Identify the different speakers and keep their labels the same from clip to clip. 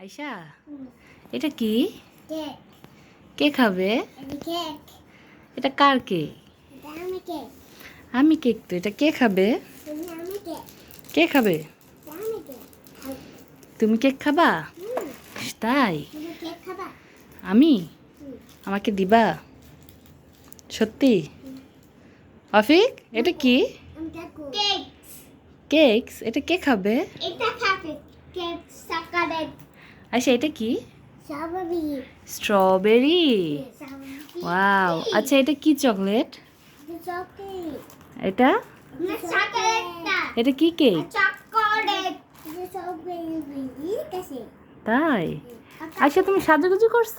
Speaker 1: আয়শা এটা কি? কে খাবে?
Speaker 2: এটা
Speaker 1: কার কে
Speaker 2: আমি কেক।
Speaker 1: আমি কেক তো এটা কে খাবে? কে খাবে? তুমি কেক খাবা? তাই?
Speaker 2: তুমি কেক খাবা?
Speaker 1: আমি? আমাকে দিবা? সত্যি? অফিক এটা কি?
Speaker 2: কেক
Speaker 1: কেকস এটা কে খাবে?
Speaker 2: এটা খাবে। কেক চকলেট
Speaker 1: আচ্ছা এটা কি?
Speaker 2: স্ট্রবেরি
Speaker 1: ওয়াও আচ্ছা এটা কি চকলেট এটা? এটা কি কেক তাই? আচ্ছা। তুমি সাজুগুজু করছ?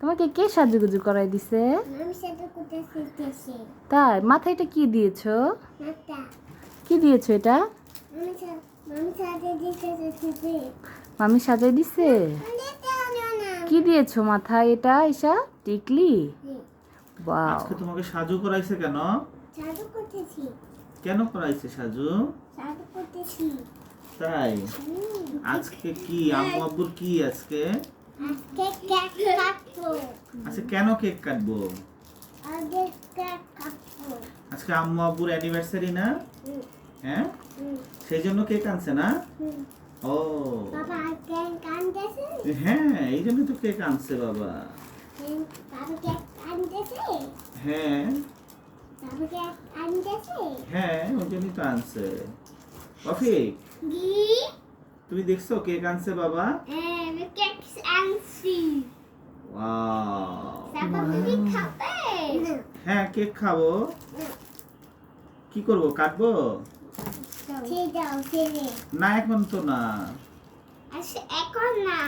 Speaker 1: তোমাকে কে সাজুগুজু করাই দিছে? তাই? মাথায় এটা কি দিয়েছ? কি দিয়েছ এটা? মামি সাজাই দিছে? কি দিয়েছ মাথায় এটা ঈশা? টিকলি। ওয়াও।
Speaker 3: আজকে তোমাকে সাজু করাইছে কেন?
Speaker 2: জাদু করতেছি।
Speaker 3: কেন করাইছে সাজু?
Speaker 2: জাদু করতেছি।
Speaker 3: তাই? আজকে কি আম্মু আব্বুর কি আজকে?
Speaker 2: আজকে কেক কাটবো।
Speaker 3: আজকে কেন কেক কাটবো?
Speaker 2: আগে কেক কাটবো।
Speaker 3: আজকে আম্মু আব্বুর অ্যানিভার্সারি না? হ্যাঁ? সেই জন্য কেক আনছে না?
Speaker 2: হুম।
Speaker 3: ও।
Speaker 2: বাবা কেক কানতেছে
Speaker 3: হ্যাঁ এই জন্য তো কেক আনছে বাবা।
Speaker 2: বাবা কেক কানতেছে
Speaker 3: হ্যাঁ।
Speaker 2: বাবা কেক কানতেছে
Speaker 3: হ্যাঁ ওই জন্যই তো আনছে। অফিক
Speaker 2: কি?
Speaker 3: তুমি দেখছ কেক আনছে বাবা?
Speaker 2: আমি কেক আনছি।
Speaker 3: হ্যাঁ কেক খাব। কি করব কাটবো? না এখন তো না।
Speaker 2: আচ্ছা এখন না।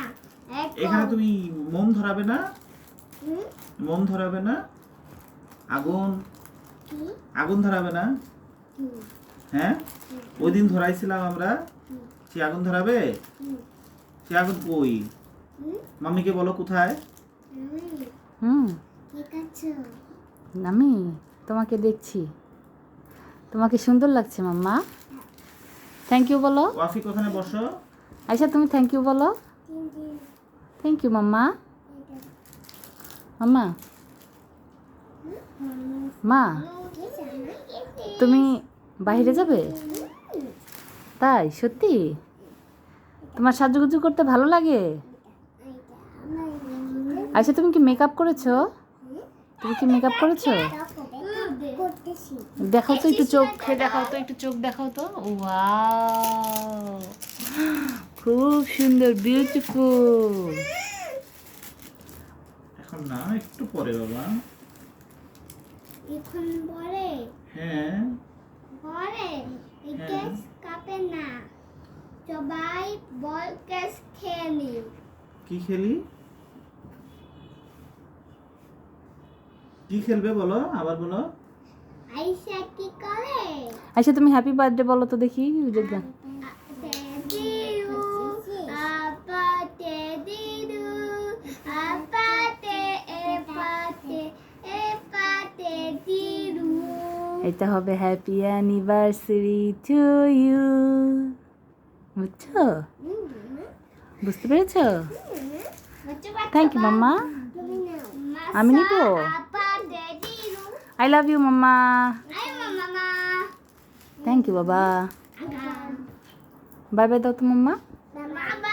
Speaker 3: এখানে। তুমি মোম ধরাবে না?
Speaker 2: হুম?
Speaker 3: মোম ধরাবে না? আগুন? আগুন ধরাবে না? হ্যাঁ? ওই দিন ধরাইছিলাম আমরা। সে আগুন ধরাবে? সে আগুন কই। মাম্মিকে বলো কোথায়?
Speaker 1: হুম। আমি তোমাকে দেখছি। তোমাকে সুন্দর লাগছে মাম্মা। থ্যাংক ইউ বলো।
Speaker 3: ওয়াফিক ওখানে বসো।
Speaker 1: আচ্ছা তুমি থ্যাংক ইউ বলো। থ্যাংক ইউ মাম্মা। মাম্মা। মা তুমি বাইরে যাবে? তাই সত্যি? তোমার সাজুগুজু করতে ভালো লাগে? আচ্ছা তুমি কি মেকআপ করেছ? তুমি কি মেকআপ করেছ? দেখাও তো একটু চোখ দেখাও তো একটু চোখ দেখাও তো। ওয়াও খুব সুন্দর বিউটিফুল
Speaker 3: এখন না একটু পরে বাবা।
Speaker 2: এখন পরে?
Speaker 3: হ্যাঁ।
Speaker 2: পরে? এই
Speaker 3: হ্যাঁ।
Speaker 2: কাপে না। সবাই বল খেয়ে নি।
Speaker 3: কি খেলি? কি খেলবে বলো আবার বলো।
Speaker 1: আচ্ছা তুমি হ্যাপি বার্থডে বলো তো দেখি
Speaker 2: দিরু
Speaker 1: এটা হবে হ্যাপি অ্যানিভার্সারি টু ইউ বুঝছ? বুঝতে পেরেছ? থ্যাংক ইউ মাম্মা আমি নিবো?
Speaker 2: I
Speaker 1: love you, Mama. I
Speaker 2: love Mama.
Speaker 1: Thank you, Baba. Bye-bye daw to, Mama. Bye-bye.